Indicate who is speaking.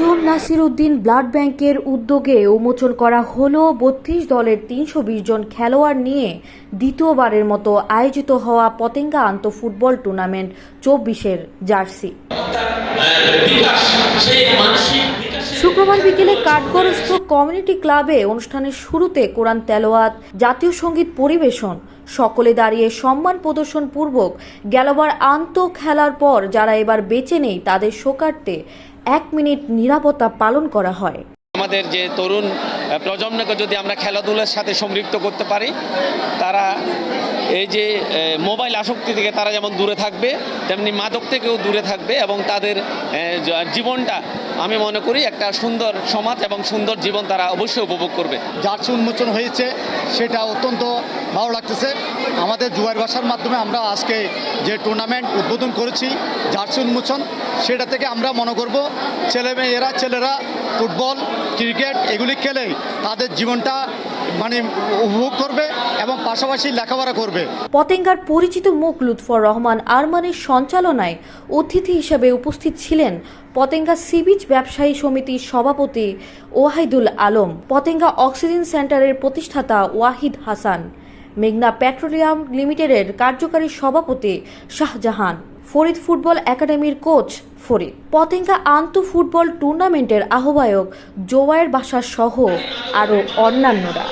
Speaker 1: Nasir Uddin blood ব্যাংকের উদ্যোগে উন্মোচন করা হলো বত্রিশ দলের তিনশো বিশ জন খেলোয়াড় নিয়ে দ্বিতীয়বারের মতো আয়োজিত হওয়া পতেঙ্গা আন্ত ফুটবল টুর্নামেন্ট চব্বিশের জার্সি। শুক্রবার বিকেলে কাঠগড়স্থ কমিউনিটি ক্লাবে অনুষ্ঠানের শুরুতে কোরআন তেলোয়াত জাতীয় সংগীত পরিবেশন, সকলে দাঁড়িয়ে সম্মান প্রদর্শন পূর্বক গেলবার আন্ত খেলার পর যারা এবার বেঁচে নেই তাদের শোকার্তে এক মিনিট নিরাপত্তা পালন করা হয়।
Speaker 2: আমাদের যে তরুণ প্রজন্মকে যদি আমরা খেলাধুলার সাথে সম্পৃক্ত করতে পারি, তারা এই যে মোবাইল আসক্তি থেকে তারা যেমন দূরে থাকবে, তেমনি মাদক থেকেও দূরে থাকবে এবং তাদের জীবনটা আমি মনে করি একটা সুন্দর সমাজ এবং সুন্দর জীবন তারা অবশ্যই উপভোগ করবে।
Speaker 3: জার্সি উন্মোচন হয়েছে, সেটা অত্যন্ত ভালো লাগতেছে। আমাদের জুয়ার ভাষার মাধ্যমে আমরা আজকে যে টুর্নামেন্ট উদ্বোধন করেছি জার্সি উন্মোচন, সেটা থেকে আমরা মনে করব ছেলে মেয়েরা ছেলেরা, ফুটবল, ক্রিকেট, এগুলি খেলে তাদের জীবনটা মানে উপভোগ করবে এবং পাশাপাশি লেখাপড়া করবে।
Speaker 1: পতেঙ্গার পরিচিত মুখ লুৎফর রহমান আরমানের সঞ্চালনায় অতিথি হিসেবে উপস্থিত ছিলেন পতেঙ্গা সিবিচ ব্যবসায়ী সমিতির সভাপতি ওয়াহিদুল আলম, পতেঙ্গা অক্সিজেন সেন্টারের প্রতিষ্ঠাতা ওয়াহিদ হাসান। মেঘনা পেট্রোলিয়াম লিমিটেডের কার্যকারী সভাপতি শাহজাহান, ফরিদ ফুটবল একাডেমির কোচ ফরিদ। পতেঙ্গা আন্ত ফুটবল টুর্নামেন্টের আহ্বায়ক জোয়ায়ের বাসা সহ আরও অন্যান্যরা।